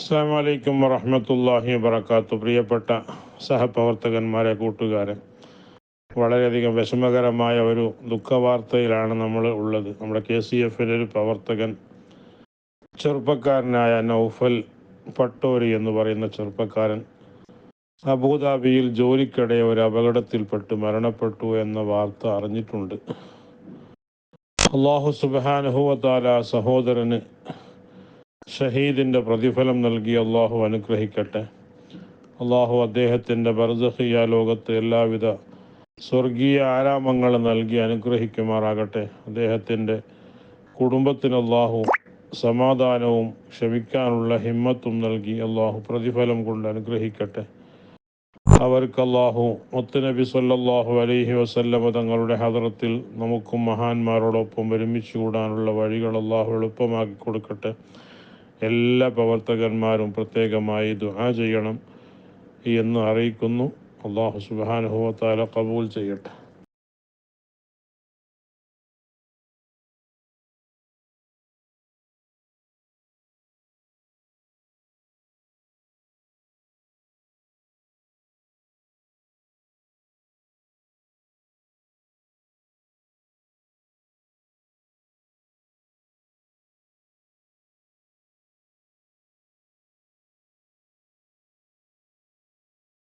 അസ്സാം വലൈക്കും വറഹമത്തല്ലാഹി വബർക്കാത്തു പ്രിയപ്പെട്ട സഹപ്രവർത്തകന്മാരെ കൂട്ടുകാരെ വളരെയധികം വിഷമകരമായ ഒരു ദുഃഖവാർത്തയിലാണ് നമ്മൾ ഉള്ളത്. നമ്മുടെ കെ സി എഫിലെ ഒരു പ്രവർത്തകൻ ചെറുപ്പക്കാരനായ നൗഫൽ പട്ടോരി എന്ന് പറയുന്ന ചെറുപ്പക്കാരൻ അബുദാബിയിൽ ജോലിക്കിടെ ഒരു അപകടത്തിൽപ്പെട്ട് മരണപ്പെട്ടു എന്ന വാർത്ത അറിഞ്ഞിട്ടുണ്ട്. അള്ളാഹു സുബാനുഹുവത്താല സഹോദരന് ഷഹീദിന്റെ പ്രതിഫലം നൽകി അള്ളാഹു അനുഗ്രഹിക്കട്ടെ. അള്ളാഹു അദ്ദേഹത്തിന്റെ ബർദഹിയ ലോകത്ത് എല്ലാവിധ സ്വർഗീയ ആരാമങ്ങൾ നൽകി അനുഗ്രഹിക്കുമാറാകട്ടെ. അദ്ദേഹത്തിന്റെ കുടുംബത്തിന് അള്ളാഹു സമാധാനവും ക്ഷമിക്കാനുള്ള ഹിമ്മത്തും നൽകി അള്ളാഹു പ്രതിഫലം കൊണ്ട് അനുഗ്രഹിക്കട്ടെ. അവർക്ക് അള്ളാഹു മുത്തുനബി സല്ലാഹു അലൈഹി വസല്ലമ തങ്ങളുടെ ഹദറത്തിൽ നമുക്കും മഹാന്മാരോടൊപ്പം ഒരുമിച്ച് കൂടാനുള്ള വഴികൾ അള്ളാഹു എളുപ്പമാക്കി കൊടുക്കട്ടെ. എല്ലാ പ്രവർത്തകന്മാരും പ്രത്യേകമായി ദുആ ചെയ്യണം എന്ന് അറിയിക്കുന്നു. അള്ളാഹു സുബാനുഭവത്താല കബൂൽ ചെയ്യട്ടെ.